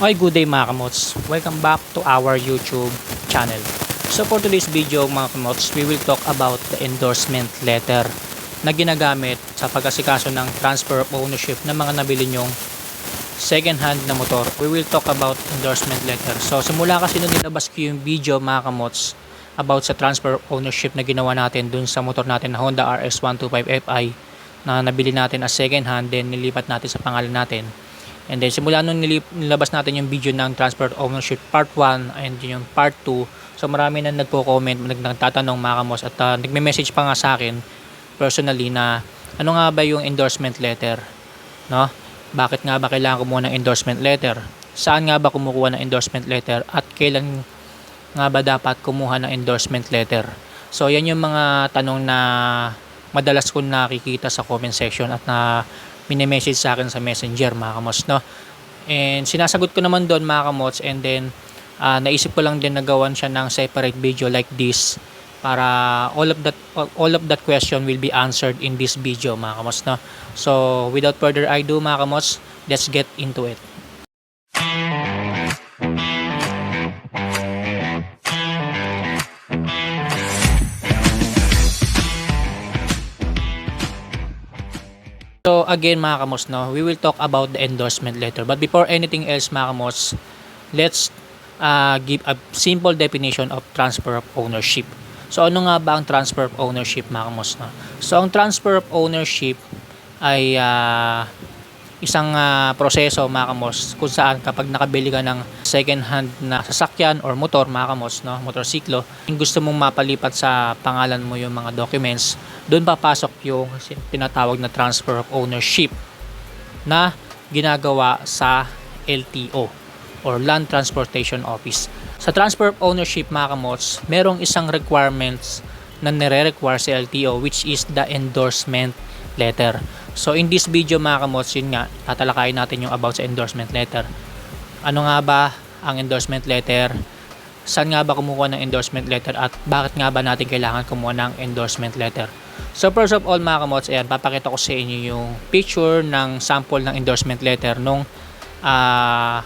Okay, good day mga kamots. Welcome back to our YouTube channel. So for today's video mga kamots, we will talk about the endorsement letter na ginagamit sa pagkasikaso ng transfer of ownership ng mga nabili nyong second hand na motor. We will talk about endorsement letter. So simula kasi nung nilabas ko yung video mga kamots about sa transfer of ownership na ginawa natin dun sa motor natin na Honda RS125Fi na nabili natin as second hand then nilipat natin sa pangalan natin And then simula nung nilabas natin yung video ng transfer ownership part 1 and yung part 2. So marami na nagpo-comment, nag nagtatanong mga kamos at uh, nagme-message pa nga sa akin personally na ano nga ba yung endorsement letter? No? Bakit nga ba kailangan kumuha ng endorsement letter? Saan nga ba kumukuha ng endorsement letter at kailan nga ba dapat kumuha ng endorsement letter? So yan yung mga tanong na madalas ko nakikita sa comment section at na mini-message sa akin sa messenger mga kamos no? And sinasagot ko naman doon mga kamos and then uh, naisip ko lang din nagawan siya ng separate video like this para all of that all of that question will be answered in this video mga kamos no? So without further ado mga kamos let's get into it So again mga kamos, no, we will talk about the endorsement letter. But before anything else mga kamos, let's uh, give a simple definition of transfer of ownership. So ano nga ba ang transfer of ownership mga kamos? No? So ang transfer of ownership ay uh, isang uh, proseso mga kamos kung saan kapag nakabili ka ng second hand na sasakyan or motor mga no, motorsiklo, kung gusto mong mapalipat sa pangalan mo yung mga documents, doon papasok yung tinatawag na transfer of ownership na ginagawa sa LTO or Land Transportation Office. Sa transfer of ownership mga kamots, merong isang requirements na nire-require sa LTO which is the endorsement letter. So in this video mga kamots, yun nga, tatalakayin natin yung about sa endorsement letter. Ano nga ba ang endorsement letter? Saan nga ba kumukuha ng endorsement letter at bakit nga ba natin kailangan kumuha ng endorsement letter? So first of all mga kamots, ayan, papakita ko sa inyo yung picture ng sample ng endorsement letter nung uh,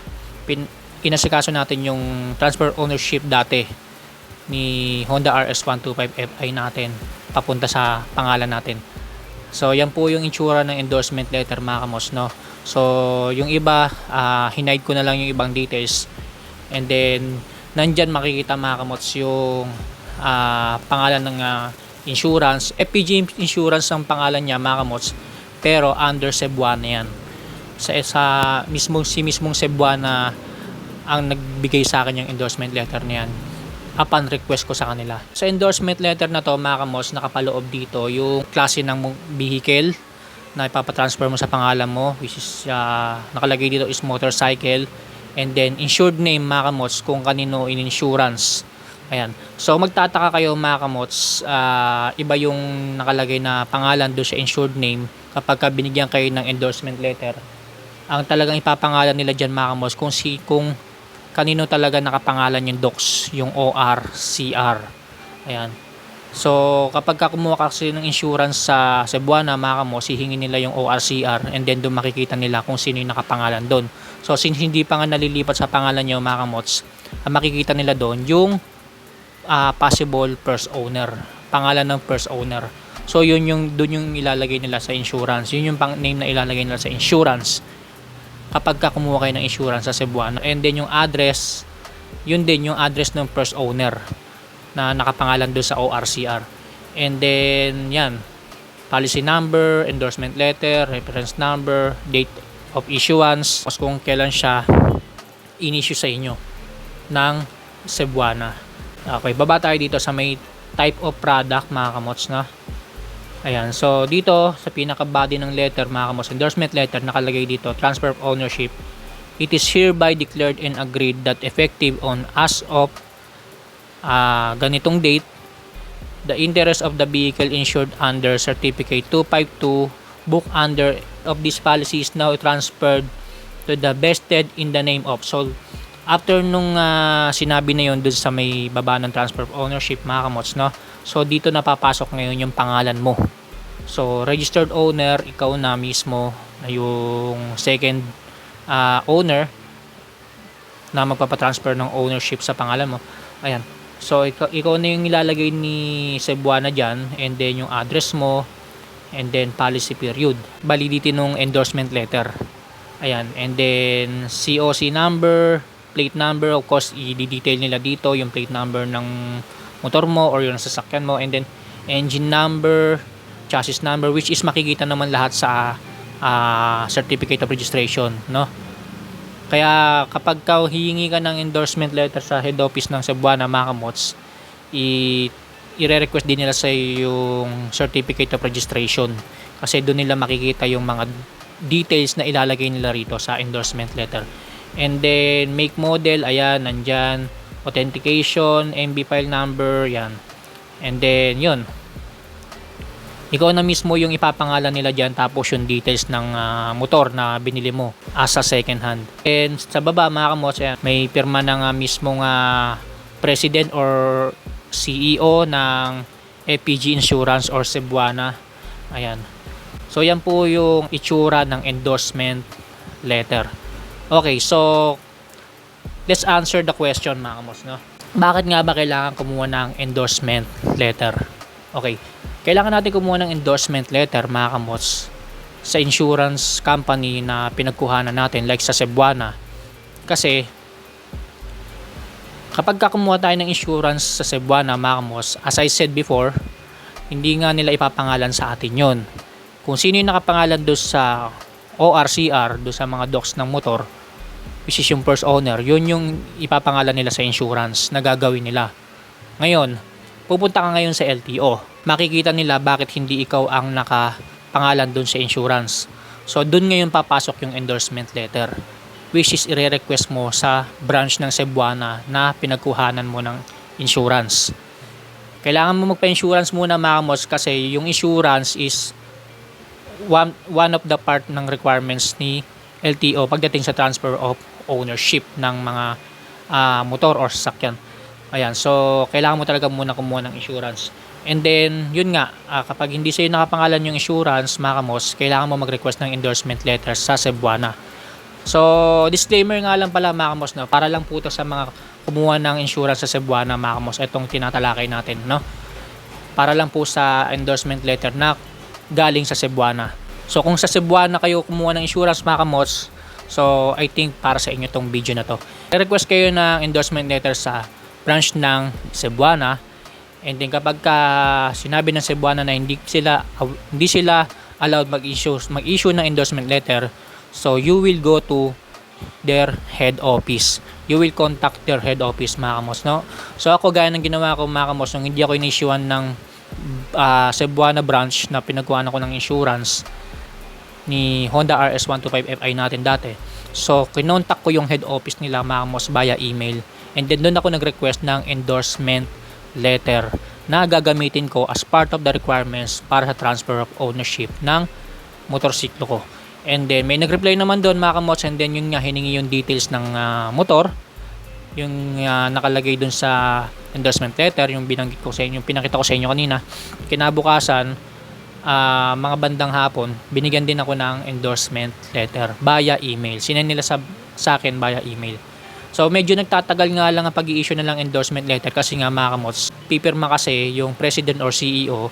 pin, inasikaso natin yung transfer ownership dati ni Honda RS125Fi natin papunta sa pangalan natin. So yan po yung itsura ng endorsement letter mga kamos no. So yung iba uh, hinide ko na lang yung ibang details and then nandyan makikita mga kamots yung uh, pangalan ng uh, insurance. FPG insurance ang pangalan niya mga kamots. Pero under Cebuana yan. Sa, sa mismo, si mismong Cebuana ang nagbigay sa akin yung endorsement letter niyan upon request ko sa kanila. Sa endorsement letter na to mga kamos, nakapaloob dito yung klase ng vehicle na ipapatransfer mo sa pangalan mo which is uh, nakalagay dito is motorcycle and then insured name mga kamos kung kanino in insurance Ayan. So magtataka kayo mga kamots, uh, iba yung nakalagay na pangalan do sa insured name kapag ka binigyan kayo ng endorsement letter. Ang talagang ipapangalan nila diyan mga kamots kung si kung kanino talaga nakapangalan yung docs, yung OR, CR. Ayan. So kapag ka kumuha kasi ng insurance sa Cebuana mga kamots, hihingin nila yung OR, CR and then doon makikita nila kung sino yung nakapangalan doon. So since hindi pa nga nalilipat sa pangalan nyo mga kamots, ang makikita nila doon yung uh, possible first owner pangalan ng first owner so yun yung doon yung ilalagay nila sa insurance yun yung pang name na ilalagay nila sa insurance kapag ka kumuha kayo ng insurance sa Cebuano. And then yung address yun din yung address ng first owner na nakapangalan doon sa ORCR and then yan policy number endorsement letter reference number date of issuance kung kailan siya in-issue sa inyo ng Cebuana. Okay, baba tayo dito sa may type of product mga kamots na. Ayan, so dito sa pinaka body ng letter mga kamots, endorsement letter nakalagay dito, transfer of ownership. It is hereby declared and agreed that effective on as of uh, ganitong date, the interest of the vehicle insured under Certificate 252 book under of this policy is now transferred to the vested in the name of. So, after nung uh, sinabi na yon dun sa may baba ng transfer of ownership mga kamots no so dito napapasok ngayon yung pangalan mo so registered owner ikaw na mismo na yung second uh, owner na magpapatransfer ng ownership sa pangalan mo. Ayan. So, ikaw, ikaw na yung ilalagay ni Cebuana dyan and then yung address mo and then policy period. Validity nung endorsement letter. Ayan. And then COC number, plate number, of course, i-detail nila dito yung plate number ng motor mo or yung sasakyan mo and then engine number, chassis number which is makikita naman lahat sa ah, certificate of registration, no? Kaya kapag ka hihingi ka ng endorsement letter sa head office ng Cebuana Makamots, i i-request din nila sa yung certificate of registration kasi doon nila makikita yung mga details na ilalagay nila rito sa endorsement letter. And then make model, ayan, nandyan, authentication, MB file number, yan. And then yun. Ikaw na mismo yung ipapangalan nila dyan tapos yung details ng ah, motor na binili mo as a second hand. And sa baba mga kamots, ayan, may pirma ng ah, mismong ah, president or CEO ng FPG Insurance or Cebuana. Ayan. So yan po yung itsura ng endorsement letter. Okay, so let's answer the question mga kamos, no? Bakit nga ba kailangan kumuha ng endorsement letter? Okay, kailangan natin kumuha ng endorsement letter mga kamos sa insurance company na pinagkuhanan natin like sa Cebuana. Kasi kapag ka kumuha tayo ng insurance sa Cebuana mga kamos, as I said before, hindi nga nila ipapangalan sa atin yon. Kung sino yung nakapangalan doon sa ORCR, doon sa mga docs ng motor, which is yung first owner, yun yung ipapangalan nila sa insurance na gagawin nila. Ngayon, pupunta ka ngayon sa LTO. Makikita nila bakit hindi ikaw ang nakapangalan doon sa insurance. So, doon ngayon papasok yung endorsement letter which is ire-request mo sa branch ng Cebuana na pinagkuhanan mo ng insurance. Kailangan mo magpa-insurance muna mga kamos kasi yung insurance is one, one of the part ng requirements ni LTO pagdating sa transfer of ownership ng mga ah, motor or sasakyan. Ayan, so kailangan mo talaga muna kumuha ng insurance. And then, yun nga, ah, kapag hindi sa'yo nakapangalan yung insurance, mga kamos, kailangan mo mag-request ng endorsement letter sa Cebuana. So, disclaimer nga lang pala mga kamos, no? para lang po sa mga kumuha ng insurance sa Cebuana, mga kamos, itong tinatalakay natin, no? Para lang po sa endorsement letter na galing sa Cebuana. So, kung sa Cebuana kayo kumuha ng insurance, mga kamos, so, I think para sa inyo tong video na to. request kayo ng endorsement letter sa branch ng Cebuana, and then kapag ka sinabi ng Cebuana na hindi sila hindi sila allowed mag-issue mag-issue ng endorsement letter, So you will go to their head office. You will contact their head office mga kamos, no? So ako gaya ng ginawa ko mga kamos, nung hindi ako inissuean ng uh, Cebuana branch na pinagkuhan ako ng insurance ni Honda RS125Fi natin dati. So kinontak ko yung head office nila mga kamos via email. And then doon ako nag-request ng endorsement letter na gagamitin ko as part of the requirements para sa transfer of ownership ng motorsiklo ko. And then may nag-reply naman doon mga kamots and then yun nga hiningi yung details ng ah, motor yung ah, nakalagay doon sa endorsement letter yung binanggit ko sa inyo yung pinakita ko sa inyo kanina kinabukasan ah, mga bandang hapon binigyan din ako ng endorsement letter via email sinend nila sa, sa akin via email so medyo nagtatagal nga lang ang pag-i-issue na lang endorsement letter kasi nga mga kamots pipirma kasi yung president or CEO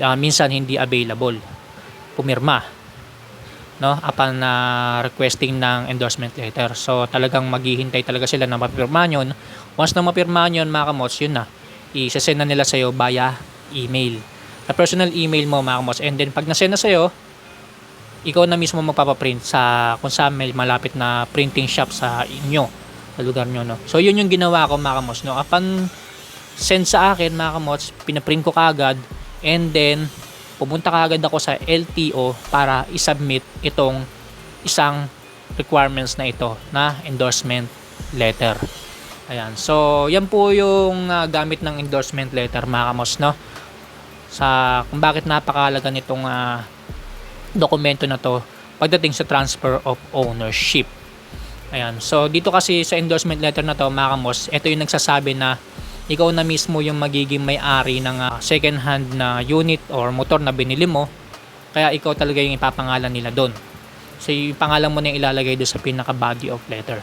ah, minsan hindi available pumirma no upon na requesting ng endorsement letter. So talagang maghihintay talaga sila na mapirma yun. Once na mapirma yun mga kamots, yun na. I-send na nila sa'yo via email. Sa personal email mo mga kamots. And then pag na-send na sa'yo, ikaw na mismo magpapaprint sa kung saan may malapit na printing shop sa inyo sa lugar nyo no. So yun yung ginawa ko mga no. Upon send sa akin mga kamots, pinaprint ko kagad and then pumunta ka agad ako sa LTO para isubmit itong isang requirements na ito na endorsement letter. Ayan. So, yan po yung uh, gamit ng endorsement letter mga kamos, no? Sa kung bakit napakahalaga nitong uh, dokumento na to pagdating sa transfer of ownership. Ayan. So, dito kasi sa endorsement letter na to, mga ito yung nagsasabi na ikaw na mismo yung magiging may-ari ng uh, second hand na unit or motor na binili mo kaya ikaw talaga yung ipapangalan nila doon so yung pangalan mo na ilalagay doon sa pinaka body of letter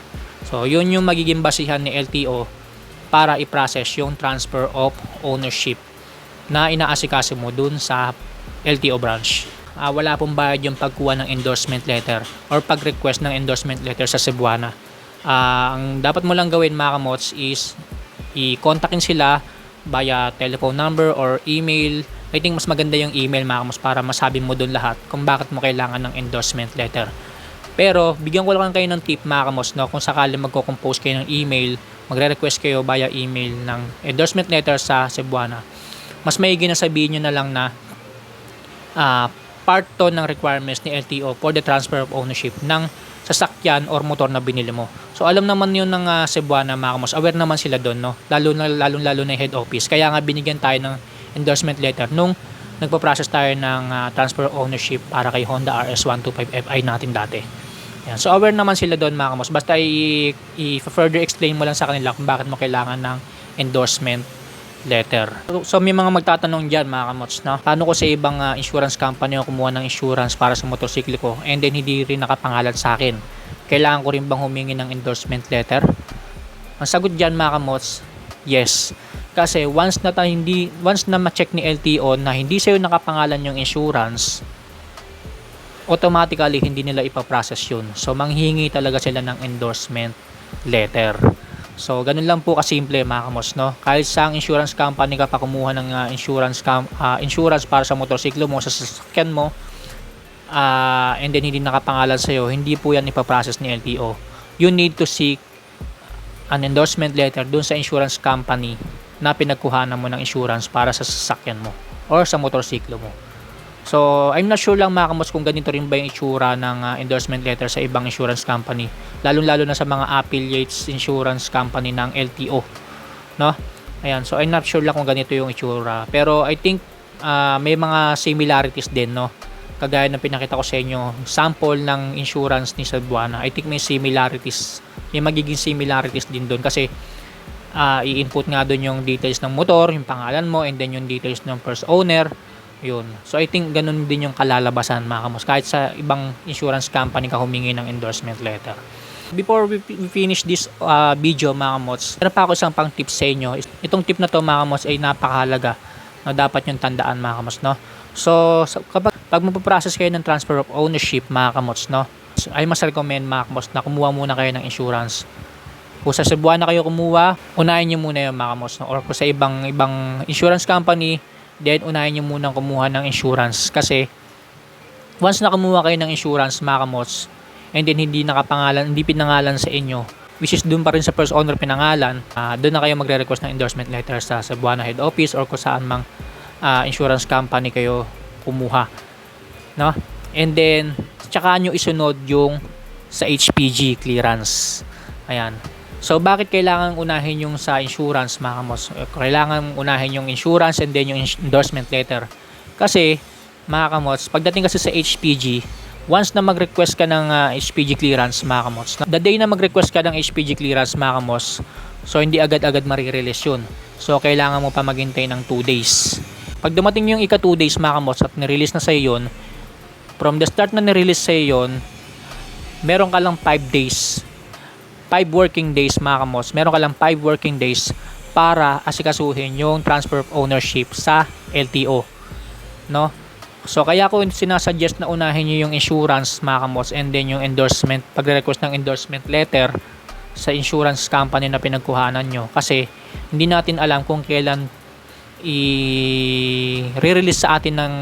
So, yun yung magiging basihan ni LTO para i-process yung transfer of ownership na inaasikaso mo dun sa LTO branch. Ah, wala pong bayad yung pagkuha ng endorsement letter or pag-request ng endorsement letter sa Cebuana. Ah, ang dapat mo lang gawin mga kamots is i-contactin sila via telephone number or email. I think mas maganda yung email mga kamots para masabi mo doon lahat kung bakit mo kailangan ng endorsement letter. Pero bigyan ko lang kayo ng tip mga kamos no, kung sakali magko-compose kayo ng email, magre-request kayo via email ng endorsement letter sa Cebuana. Mas maigi na sabihin nyo na lang na ah, part to ng requirements ni LTO for the transfer of ownership ng sasakyan or motor na binili mo. So alam naman yun ng uh, Cebuana mga kamos, aware naman sila doon no, lalo na lalo lalo na head office. Kaya nga binigyan tayo ng endorsement letter nung nagpo-process tayo ng ah, transfer ownership para kay Honda RS125 Fi natin dati. Yan. So aware naman sila doon mga kamos. Basta i-further explain mo lang sa kanila kung bakit mo kailangan ng endorsement letter. So, may mga magtatanong diyan mga kamots no. Paano ko sa ibang ah, insurance company ako kumuha ng insurance para sa motorsiklo ko and then hindi rin nakapangalan sa akin. Kailangan ko rin bang humingi ng endorsement letter? Ang sagot diyan mga kamots, yes. Kasi once na ta, hindi once na ma-check ni LTO na hindi sa'yo nakapangalan yung insurance, automatically hindi nila ipaprocess yun. So manghingi talaga sila ng endorsement letter. So ganun lang po kasimple mga kamos no. Kahit sa insurance company ka pa kumuha ng uh, insurance cam- uh, insurance para sa motorsiklo mo sa sasakyan mo uh, and then hindi nakapangalan sa iyo, hindi po yan ipaprocess ni LTO. You need to seek an endorsement letter dun sa insurance company na pinagkuhanan mo ng insurance para sa sasakyan mo or sa motorsiklo mo. So, I'm not sure lang mga kamos kung ganito rin ba yung itsura ng uh, endorsement letter sa ibang insurance company. Lalong-lalo na sa mga affiliates insurance company ng LTO. No? Ayan, so I'm not sure lang kung ganito yung itsura. Pero I think uh, may mga similarities din, no? Kagaya ng pinakita ko sa inyo, sample ng insurance ni Cebuana. I think may similarities. May magiging similarities din doon kasi uh, i-input nga doon yung details ng motor, yung pangalan mo, and then yung details ng first owner, yun. So I think ganun din yung kalalabasan mga kamos. Kahit sa ibang insurance company ka humingi ng endorsement letter. Before we finish this uh, video mga kamos, meron pa ako isang pang tips sa inyo. Itong tip na to mga kamos ay napakahalaga na dapat yung tandaan mga kamos. No? So kapag pag magpo-process kayo ng transfer of ownership mga kamos, no? So, I must recommend mga kamos na kumuha muna kayo ng insurance. Kung sa Cebuana kayo kumuha, unahin nyo muna yung mga kamos. No? Or kung sa ibang ibang insurance company, then unahin nyo munang kumuha ng insurance. Kasi once na kumuha kayo ng insurance mga kamots and then hindi nakapangalan, hindi pinangalan sa inyo which is doon pa rin sa first owner pinangalan uh, doon na kayo magre-request ng endorsement letter sa Cebuana head office or kung saan mang uh, insurance company kayo kumuha. No? and then tsaka nyo isunod yung sa HPG clearance. Ayan So, bakit kailangan unahin yung sa insurance, mga kamos? Kailangan unahin yung insurance and then yung endorsement letter. Kasi, mga kamos, pagdating kasi sa HPG, once na mag-request ka ng uh, HPG clearance, mga kamos, the day na mag-request ka ng HPG clearance, mga kamos, so hindi agad-agad marirelease yun. So, kailangan mo pa maghintay ng 2 days. Pag dumating yung ika 2 days, mga kamos, at nirelease na sa yun, from the start na nirelease sa yun, meron ka lang 5 days 5 working days mga kamos, meron ka lang 5 working days para asikasuhin yung transfer of ownership sa LTO. No? So kaya ko sinasuggest na unahin niyo yung insurance mga kamos and then yung endorsement, pagre-request ng endorsement letter sa insurance company na pinagkuhanan nyo kasi hindi natin alam kung kailan i-release sa atin ng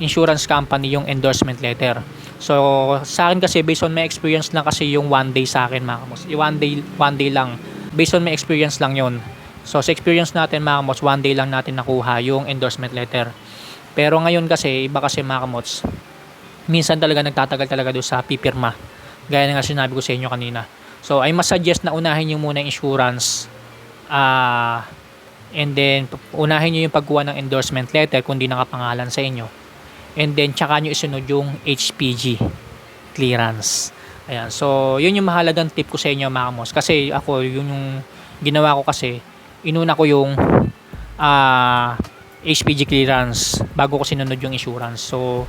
insurance company yung endorsement letter. So, sa akin kasi based on my experience lang kasi yung one day sa akin mga kamos. One day, one day lang. Based on my experience lang yon. So, sa experience natin mga kamos, one day lang natin nakuha yung endorsement letter. Pero ngayon kasi, iba kasi mga kamos, minsan talaga nagtatagal talaga doon sa pipirma. Gaya nga sinabi ko sa inyo kanina. So, I must suggest na unahin nyo muna yung insurance. Uh, and then, unahin nyo yung pagkuha ng endorsement letter kung di nakapangalan sa inyo and then tsaka nyo isunod yung HPG clearance. Ayan. So yun yung mahalagang tip ko sa inyo mga kamos kasi ako yun yung ginawa ko kasi inuna ko yung uh, ah, HPG clearance bago ko sinunod yung insurance. So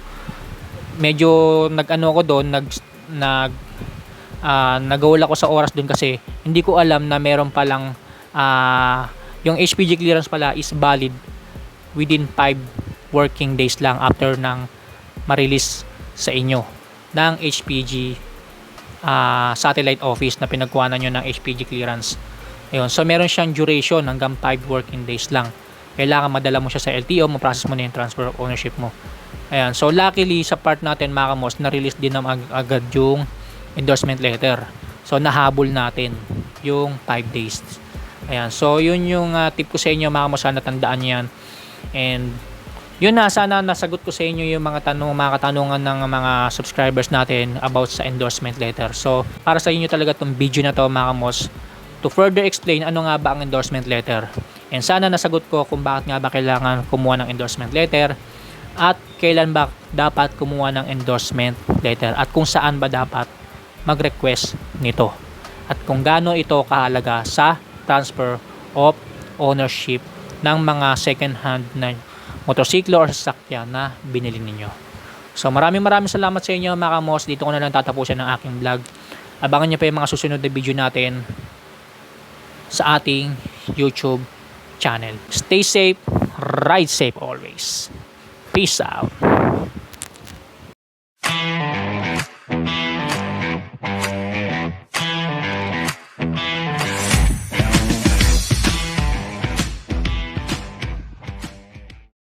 medyo nag ano ko doon nag nag Ah, nagawala ko sa oras dun kasi hindi ko alam na meron palang ah, yung HPG clearance pala is valid within 5 working days lang after ng ma-release sa inyo ng HPG ah, satellite office na pinagkuhanan nyo ng HPG clearance. Ayun. So, meron siyang duration hanggang 5 working days lang. Kailangan madala mo siya sa LTO, ma-process mo na yung transfer of ownership mo. Ayan. So, luckily, sa part natin, mga kamos, na-release din naman ag- agad yung endorsement letter. So, nahabol natin yung 5 days. Ayan. So, yun yung ah, tip ko sa inyo, mga kamos, sana tandaan yan. And, yun na, sana nasagot ko sa inyo yung mga tanong, mga katanungan ng mga subscribers natin about sa endorsement letter. So, para sa inyo talaga tong video na to, mga kamos, to further explain ano nga ba ang endorsement letter. And sana nasagot ko kung bakit nga ba kailangan kumuha ng endorsement letter at kailan ba dapat kumuha ng endorsement letter at kung saan ba dapat mag-request nito at kung gaano ito kahalaga sa transfer of ownership ng mga second hand na motorsiklo or sasakyan na binili ninyo. So maraming maraming salamat sa inyo mga kamos. Dito ko na lang tatapusin ang aking vlog. Abangan nyo pa yung mga susunod na video natin sa ating YouTube channel. Stay safe, ride safe always. Peace out.